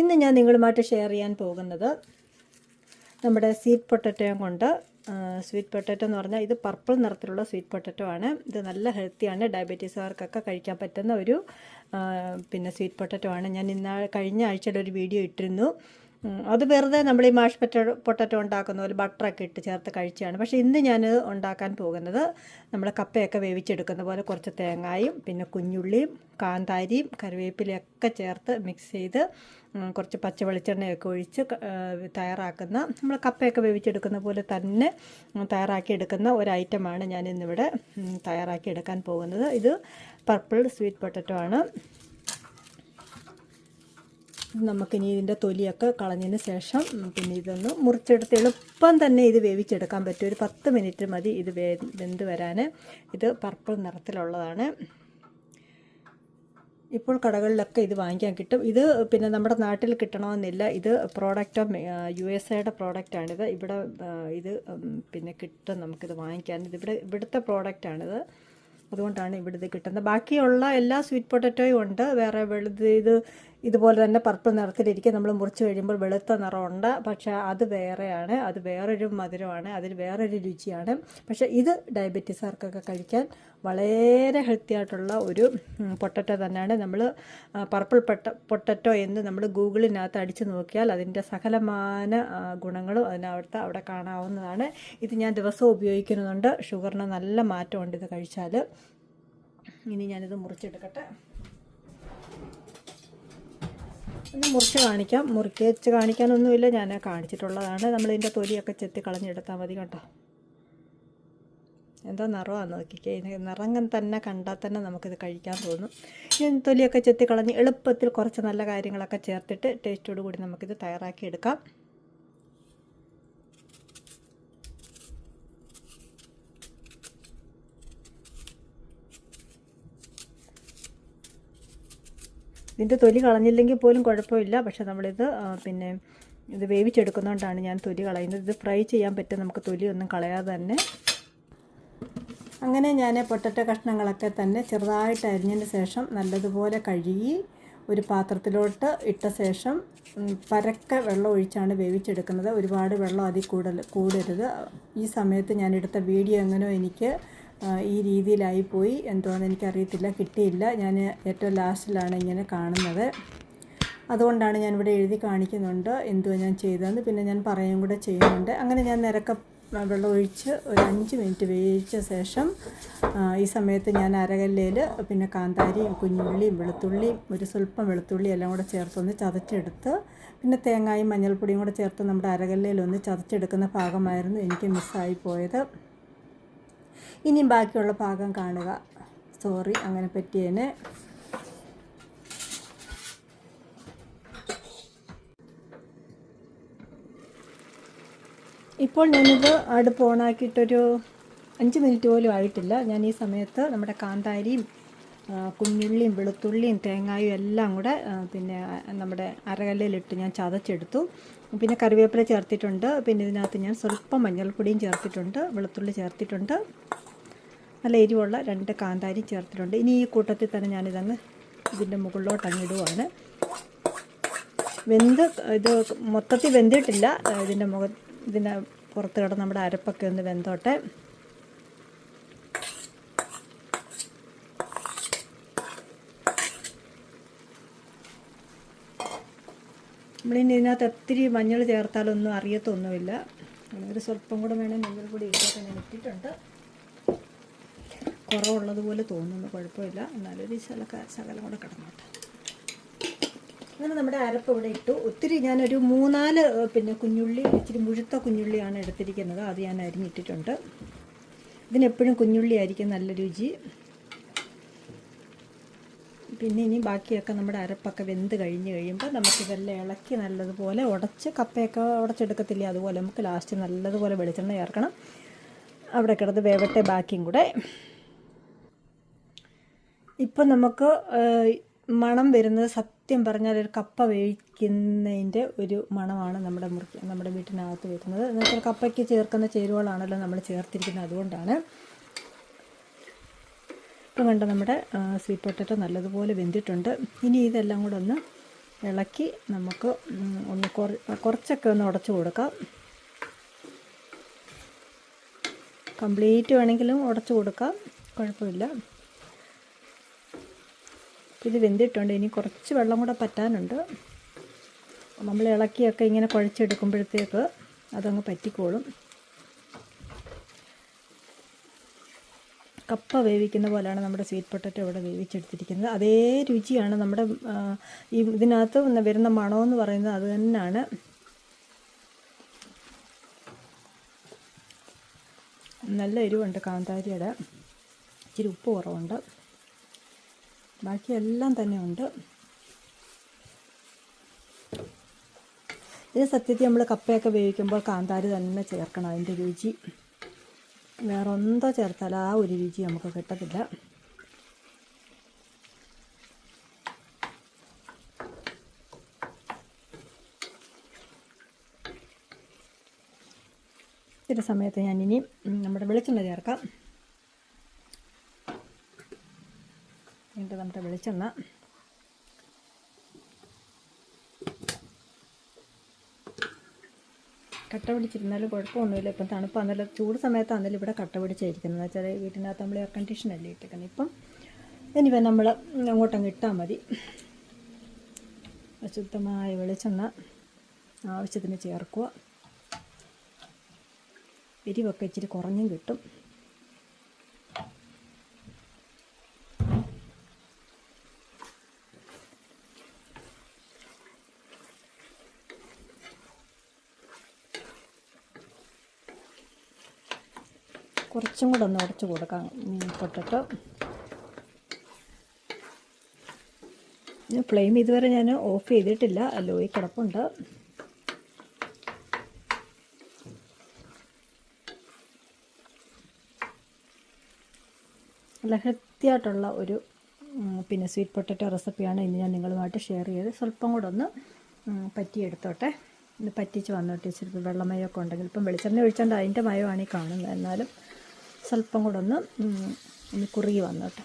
ഇന്ന് ഞാൻ നിങ്ങളുമായിട്ട് ഷെയർ ചെയ്യാൻ പോകുന്നത് നമ്മുടെ സ്വീറ്റ് പൊട്ടറ്റോയും കൊണ്ട്. സ്വീറ്റ് പൊട്ടറ്റോ എന്ന് പറഞ്ഞാൽ ഇത് പർപ്പിൾ നിറത്തിലുള്ള സ്വീറ്റ് പൊട്ടറ്റോ ആണ്. ഇത് നല്ല ഹെൽത്തിയാണ് ഡയബറ്റീസുകാർക്കൊക്കെ കഴിക്കാൻ പറ്റുന്ന ഒരു പിന്നെ സ്വീറ്റ് പൊട്ടറ്റോ ആണ്. ഞാൻ ഇന്ന കഴിഞ്ഞ ആഴ്ചയുടെ ഒരു വീഡിയോ ഇട്ടിരുന്നു. അത് വെറുതെ നമ്മൾ ഈ മാഷ് പൊട്ടറ്റോ പൊട്ടറ്റോ ഉണ്ടാക്കുന്ന പോലെ ബട്ടറൊക്കെ ഇട്ട് ചേർത്ത് കഴിച്ചാണ് പക്ഷേ ഇന്ന് ഞാൻ ഉണ്ടാക്കാൻ പോകുന്നത് നമ്മൾ കപ്പയൊക്കെ വേവിച്ചെടുക്കുന്ന പോലെ കുറച്ച് തേങ്ങായും പിന്നെ കുഞ്ഞുള്ളിയും കാന്താരിയും കറിവേപ്പിലയൊക്കെ ചേർത്ത് മിക്സ് ചെയ്ത് കുറച്ച് പച്ച വെളിച്ചെണ്ണയൊക്കെ ഒഴിച്ച് തയ്യാറാക്കുന്ന നമ്മൾ കപ്പയൊക്കെ വേവിച്ചെടുക്കുന്ന പോലെ തന്നെ തയ്യാറാക്കിയെടുക്കുന്ന ഒരു ഐറ്റമാണ് ഞാൻ ഇന്നിവിടെ ഉം, തയ്യാറാക്കി എടുക്കാൻ പോകുന്നത്. ഇത് പർപ്പിൾ സ്വീറ്റ് പൊട്ടറ്റോ ആണ്. നമുക്കിനി ഇതിന്റെ തൊലിയൊക്കെ കളഞ്ഞതിന് ശേഷം പിന്നെ ഇതൊന്ന് മുറിച്ചെടുത്ത് എളുപ്പം തന്നെ ഇത് വേവിച്ചെടുക്കാൻ പറ്റും. ഒരു പത്ത് മിനിറ്റ് മതി ഇത് വെന്ത് വരാൻ ഇത് പർപ്പിൾ നിറത്തിലുള്ളതാണ്. ഇപ്പോൾ കടകളിലൊക്കെ ഇത് വാങ്ങിക്കാൻ കിട്ടും. ഇത് പിന്നെ നമ്മുടെ നാട്ടിൽ കിട്ടണമെന്നില്ല. ഇത് പ്രോഡക്റ്റ് യു എസ് എയുടെ പ്രോഡക്റ്റാണിത് ഇവിടെ ഇത് പിന്നെ കിട്ടും നമുക്കിത് വാങ്ങിക്കാൻ. ഇത് ഇവിടെ ഇവിടുത്തെ പ്രോഡക്റ്റാണിത് അതുകൊണ്ടാണ് ഇവിടെ ഇത് കിട്ടുന്നത്. ബാക്കിയുള്ള എല്ലാ സ്വീറ്റ് പൊട്ടറ്റോയും ഉണ്ട്. വേറെ വെളുത് ഇത് ഇതുപോലെ തന്നെ പർപ്പിൾ നിറത്തിലിരിക്കും നമ്മൾ മുറിച്ച് കഴിയുമ്പോൾ വെളുത്ത നിറമുണ്ട്. പക്ഷേ അത് വേറെയാണ്. അത് വേറൊരു മധുരമാണ്. അതിന് വേറൊരു രുചിയാണ്. പക്ഷേ ഇത് ഡയബറ്റീസുകാർക്കൊക്കെ കഴിക്കാൻ വളരെ ഹെൽത്തി ആയിട്ടുള്ള ഒരു പൊട്ടറ്റോ തന്നെയാണ്. നമ്മൾ പർപ്പിൾ പൊട്ട പൊട്ടറ്റോ എന്ന് നമ്മൾ ഗൂഗിളിനകത്ത് അടിച്ചു നോക്കിയാൽ അതിന്റെ സകലമാന ഗുണങ്ങളും അതിനകത്ത് അവിടെ കാണാവുന്നതാണ്. ഇത് ഞാൻ ദിവസവും ഉപയോഗിക്കുന്നുണ്ട്. ഷുഗറിന് നല്ല മാറ്റമുണ്ട് ഇത് കഴിച്ചാൽ. ഇനി ഞാനിത് മുറിച്ചെടുക്കട്ടെ. ഒന്ന് മുറിച്ച് കാണിക്കാം. മുറിച്ച് വെച്ച് കാണിക്കാനൊന്നുമില്ല. ഞാൻ കാണിച്ചിട്ടുള്ളതാണ്. നമ്മളിതിന്റെ തൊലിയൊക്കെ ചെത്തി കളഞ്ഞെടുത്താൽ മതി കേട്ടോ. എന്താ നിറമാണെന്ന് നോക്കിക്കേ. നിറങ്ങൻ തന്നെ കണ്ടാൽ തന്നെ നമുക്കിത് കഴിക്കാൻ തോന്നും. ഇനി തൊലിയൊക്കെ ചെത്തി കളഞ്ഞ് എളുപ്പത്തിൽ കുറച്ച് നല്ല കാര്യങ്ങളൊക്കെ ചേർത്തിട്ട് ടേസ്റ്റോടു കൂടി നമുക്കിത് തയ്യാറാക്കി എടുക്കാം ഇതിന്റെ തൊലി കളഞ്ഞില്ലെങ്കിൽ പോലും കുഴപ്പമില്ല. പക്ഷേ നമ്മളിത് പിന്നെ ഇത് വേവിച്ചെടുക്കുന്നതുകൊണ്ടാണ് ഞാൻ തൊലി കളയുന്നത്. ഇത് ഫ്രൈ ചെയ്യാൻ പറ്റും നമുക്ക് തൊലി ഒന്നും കളയാതെ തന്നെ. അങ്ങനെ ഞാൻ പൊട്ടറ്റ കഷ്ണങ്ങളൊക്കെ തന്നെ ചെറുതായിട്ട് അരിഞ്ഞതിന് ശേഷം നല്ലതുപോലെ കഴുകി ഒരു പാത്രത്തിലോട്ട് ഇട്ട ശേഷം പരക്കെ വെള്ളം ഒഴിച്ചാണ് വേവിച്ചെടുക്കുന്നത്. ഒരുപാട് വെള്ളം അതിൽ കൂടൽ കൂടരുത്. ഈ സമയത്ത് ഞാൻ വീഡിയോ എങ്ങനെയോ എനിക്ക് ഈ രീതിയിലായി പോയി എന്തോന്ന് എനിക്കറിയത്തില്ല കിട്ടിയില്ല. ഞാൻ ഏറ്റവും ലാസ്റ്റിലാണ് ഇങ്ങനെ കാണുന്നത്. അതുകൊണ്ടാണ് ഞാൻ ഇവിടെ എഴുതി കാണിക്കുന്നുണ്ട് എന്തുവാ ഞാൻ ചെയ്തതെന്ന്. പിന്നെ ഞാൻ പറയുകയും കൂടെ ചെയ്യുന്നുണ്ട്. അങ്ങനെ ഞാൻ നിരക്ക വെള്ളം ഒഴിച്ച് ഒരു അഞ്ച് മിനിറ്റ് വേവിച്ച ശേഷം ഈ സമയത്ത് ഞാൻ അരകല്ലയിൽ പിന്നെ കാന്താരിയും കുഞ്ഞുള്ളിയും വെളുത്തുള്ളിയും ഒരു സ്വല്പം വെളുത്തുള്ളി എല്ലാം കൂടെ ചേർത്തൊന്ന് ചതച്ചെടുത്ത് പിന്നെ തേങ്ങായും മഞ്ഞൾപ്പൊടിയും കൂടെ ചേർത്ത് നമ്മുടെ അരകല്ലയിൽ ഒന്ന് ചതച്ചെടുക്കുന്ന ഭാഗമായിരുന്നു എനിക്ക് മിസ്സായി പോയത്. ഇനിയും ബാക്കിയുള്ള ഭാഗം കാണുക. സോറി അങ്ങനെ പറ്റിയതിന് ഇപ്പോൾ ഞാനിത് അടുപ്പ് ഓണാക്കിയിട്ടൊരു അഞ്ച് മിനിറ്റ് പോലും ആയിട്ടില്ല. ഞാൻ ഈ സമയത്ത് നമ്മുടെ കാന്താരിയും കുഞ്ഞുള്ളിയും വെളുത്തുള്ളിയും തേങ്ങായും എല്ലാം കൂടെ പിന്നെ നമ്മുടെ അരകല്ലിലിട്ട് ഞാൻ ചതച്ചെടുത്തു. പിന്നെ കറിവേപ്പില ചേർത്തിട്ടുണ്ട്. പിന്നെ ഇതിനകത്ത് ഞാൻ സ്വല്പം മഞ്ഞൾപ്പൊടിയും ചേർത്തിട്ടുണ്ട്. വെളുത്തുള്ളി ചേർത്തിട്ടുണ്ട്. നല്ല എരിവുള്ള രണ്ട് കാന്താരി ചേർത്തിട്ടുണ്ട്. ഇനി ഈ കൂട്ടത്തിൽ തന്നെ ഞാനിതങ്ങ് ഇതിന്റെ മുകളിലോട്ട് അങ്ങ് ഇടുവാണ്. വെന്ത് ഇത് മൊത്തത്തിൽ വെന്തിട്ടില്ല. ഇതിന്റെ മുഖ ഇതിന്റെ പുറത്ത് കിടന്ന് നമ്മുടെ അരപ്പൊക്കെ ഒന്ന് വെന്തോട്ടെ. നമ്മളിനി ഇതിനകത്ത് ഒത്തിരി മഞ്ഞൾ ചേർത്താലൊന്നും അറിയത്തൊന്നുമില്ല. ഒരു സ്വല്പം കൂടെ വേണമെങ്കിൽ മഞ്ഞൾ കൂടി ഇട്ടൊക്കെ ഞാൻ ഇട്ടിട്ടുണ്ട്. കുറവുള്ളതുപോലെ തോന്നുന്നു. കുഴപ്പമില്ല. എന്നാലും ഒരു ശലക ശകലം കൂടെ കിടന്നോട്ടെ. അങ്ങനെ നമ്മുടെ അരപ്പ് ഇവിടെ ഇട്ടു. ഒത്തിരി ഞാനൊരു മൂന്നാൽ പിന്നെ കുഞ്ഞുള്ളി ഇച്ചിരി മുഴുത്ത കുഞ്ഞുള്ളിയാണ് എടുത്തിരിക്കുന്നത്. അത് ഞാൻ അരിഞ്ഞിട്ടിട്ടുണ്ട്. ഇതിനെപ്പോഴും കുഞ്ഞുള്ളി ആയിരിക്കും നല്ല രുചി. പിന്നെ ഇനി ബാക്കിയൊക്കെ നമ്മുടെ അരപ്പൊക്കെ വെന്ത് കഴിഞ്ഞ് കഴിയുമ്പോൾ നമുക്കിതെല്ലാം ഇളക്കി നല്ലതുപോലെ ഉടച്ച് കപ്പയൊക്കെ ഉടച്ചെടുക്കത്തില്ലേ? അതുപോലെ നമുക്ക് ലാസ്റ്റ് നല്ലതുപോലെ വെളിച്ചെണ്ണ ചേർക്കണം. അവിടെ കിടന്ന് വേവട്ടെ ബാക്കിയും കൂടെ. ഇപ്പം നമുക്ക് മണം വരുന്നത് സത്യം പറഞ്ഞാൽ ഒരു കപ്പ വേവിക്കുന്നതിന്റെ ഒരു മണമാണ് നമ്മുടെ മുറിക്ക് നമ്മുടെ വീട്ടിനകത്ത് വരുന്നത് എന്നുവെച്ചാൽ കപ്പയ്ക്ക് ചേർക്കുന്ന ചേരുവകളാണല്ലോ നമ്മൾ ചേർത്തിരിക്കുന്നത് അതുകൊണ്ടാണ്. ഇപ്പം കണ്ട നമ്മുടെ സ്വീറ്റ് പൊട്ടറ്റോ നല്ലതുപോലെ വെന്തിട്ടുണ്ട്. ഇനി ഇതെല്ലാം കൂടെ ഒന്ന് ഇളക്കി നമുക്ക് ഒന്ന് കുറ കുറച്ചൊക്കെ ഒന്ന് ഉടച്ചു കൊടുക്കാം. കംപ്ലീറ്റ് വേണമെങ്കിലും ഉടച്ചു കൊടുക്കാം. കുഴപ്പമില്ല. ഇത് വെന്തിട്ടുണ്ട്. ഇനി കുറച്ച് വെള്ളം കൂടെ പറ്റാനുണ്ട്. നമ്മൾ ഇളക്കിയൊക്കെ ഇങ്ങനെ കുഴച്ചെടുക്കുമ്പോഴത്തേക്ക് അതങ്ങ് പറ്റിക്കോളും. കപ്പ വേവിക്കുന്ന പോലെയാണ് നമ്മുടെ സ്വീറ്റ് പൊട്ടറ്റോ ഇവിടെ വേവിച്ചെടുത്തിരിക്കുന്നത്. അതേ രുചിയാണ് നമ്മുടെ ഈ ഇതിനകത്ത് വരുന്ന മണമെന്ന് പറയുന്നത് അത് തന്നെയാണ്. നല്ല എരിവുണ്ട് കാന്താരിയുടെ. ഇച്ചിരി ഉപ്പ് കുറവുണ്ട്. ബാക്കി എല്ലാം തന്നെ ഉണ്ട്. ഇത് സത്യത്തിൽ നമ്മൾ കപ്പയൊക്കെ വേവിക്കുമ്പോൾ കാന്താരി തന്നെ ചേർക്കണം അതിന്റെ രുചി. വേറെ എന്തോ ചേർത്താൽ ആ ഒരു രുചി നമുക്ക് കിട്ടത്തില്ല. ചില സമയത്ത് ഞാനിനി നമ്മുടെ വെളിച്ചെണ്ണ ചേർക്കാം. നമ്മുടെ വെളിച്ചെണ്ണ. കട്ട പിടിച്ചിരുന്നാലും കുഴപ്പമൊന്നുമില്ല. ഇപ്പം തണുപ്പാന്നല്ലോ ചൂട് സമയത്താണെങ്കിലും ഇവിടെ കട്ട പിടിച്ചായിരിക്കുന്നത് വെച്ചാൽ വീട്ടിനകത്ത് നമ്മൾ എയർ കണ്ടീഷനല്ലേ ഇട്ടേക്കുന്നത് ഇപ്പം ഇനിയിപ്പം നമ്മൾ അങ്ങോട്ടങ്ങ് ഇട്ടാൽ മതി. ശുദ്ധമായ വെളിച്ചെണ്ണ ആവശ്യത്തിന് ചേർക്കുക. എരിവൊക്കെ ഇച്ചിരി കുറഞ്ഞും കിട്ടും. കുറച്ചും കൂടെ ഒന്ന് ഉടച്ച് കൊടുക്കാം. മീൻ പൊട്ടിട്ട് ഫ്ലെയിം ഇതുവരെ ഞാൻ ഓഫ് ചെയ്തിട്ടില്ല. ലോയി കിടപ്പുണ്ട്. നല്ല ഹെൽത്തിയായിട്ടുള്ള ഒരു പിന്നെ സ്വീറ്റ് പൊട്ടറ്റോ റെസിപ്പിയാണ് ഇന്ന് ഞാൻ നിങ്ങളുമായിട്ട് ഷെയർ ചെയ്ത് സ്വല്പം കൂടെ ഒന്ന് പറ്റിയെടുത്തോട്ടെ. ഇത് പറ്റിച്ച് വന്നോട്ടെ. ഇച്ചിരി വെള്ളമയമൊക്കെ ഉണ്ടെങ്കിൽ. ഇപ്പം വെളിച്ചെണ്ണ ഒഴിച്ചുകൊണ്ട് അതിന്റെ മയമാണ് ഈ കാണുന്നത്. എന്നാലും സ്വല്പം കൂടെ ഒന്ന് ഒന്ന് കുറുകി വന്നോട്ടെ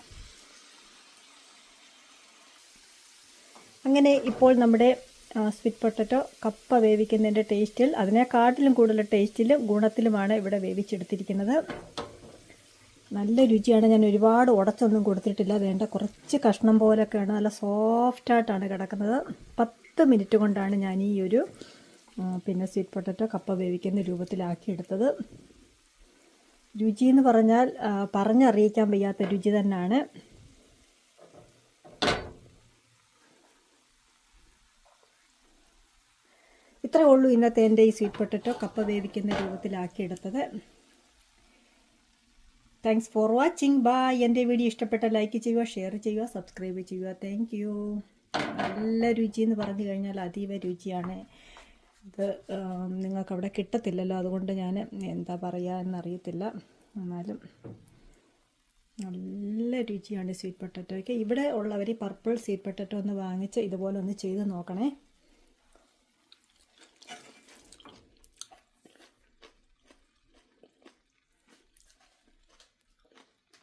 അങ്ങനെ ഇപ്പോൾ നമ്മുടെ സ്വീറ്റ് പൊട്ടറ്റോ കപ്പ വേവിക്കുന്നതിന്റെ ടേസ്റ്റിൽ അതിനെക്കാട്ടിലും കൂടുതൽ ടേസ്റ്റിലും ഗുണത്തിലുമാണ് ഇവിടെ വേവിച്ചെടുത്തിരിക്കുന്നത്. നല്ല രുചിയാണ്. ഞാൻ ഒരുപാട് ഉടച്ചൊന്നും കൊടുത്തിട്ടില്ല. വേണ്ട കുറച്ച് കഷ്ണം പോലൊക്കെയാണ് നല്ല സോഫ്റ്റായിട്ടാണ് കിടക്കുന്നത്. പത്ത് മിനിറ്റ് കൊണ്ടാണ് ഞാൻ ഈ ഒരു പിന്നെ സ്വീറ്റ് പൊട്ടറ്റോ കപ്പ വേവിക്കുന്ന രൂപത്തിലാക്കിയെടുത്തത്. രുചി എന്ന് പറഞ്ഞാൽ പറഞ്ഞറിയിക്കാൻ വയ്യാത്ത രുചി തന്നെയാണ് ഇത്രേ ഉള്ളൂ ഇന്നത്തെ എന്റെ ഈ സ്വീറ്റ് പൊട്ടറ്റോ കപ്പ വേവിക്കുന്ന രൂപത്തിലാക്കിയെടുത്തത്. താങ്ക്സ് ഫോർ വാച്ചിങ് ബായ് എന്റെ വീഡിയോ ഇഷ്ടപ്പെട്ട ലൈക്ക് ചെയ്യുക ഷെയർ ചെയ്യുക സബ്സ്ക്രൈബ് ചെയ്യുക. താങ്ക് യു നല്ല രുചി എന്ന് പറഞ്ഞു കഴിഞ്ഞാൽ അതീവ രുചിയാണ്. ആം, നിങ്ങൾക്കവിടെ കിട്ടത്തില്ലല്ലോ. അതുകൊണ്ട് ഞാൻ എന്താ പറയുക എന്നറിയത്തില്ല. എന്നാലും നല്ല രുചിയാണ് സ്വീറ്റ് പൊട്ടറ്റോയ്ക്ക് ഇവിടെ ഉള്ളവർ പർപ്പിൾ സ്വീറ്റ് പൊട്ടറ്റോ ഒന്ന് വാങ്ങിച്ച് ഇതുപോലെ ഒന്ന് ചെയ്ത് നോക്കണേ.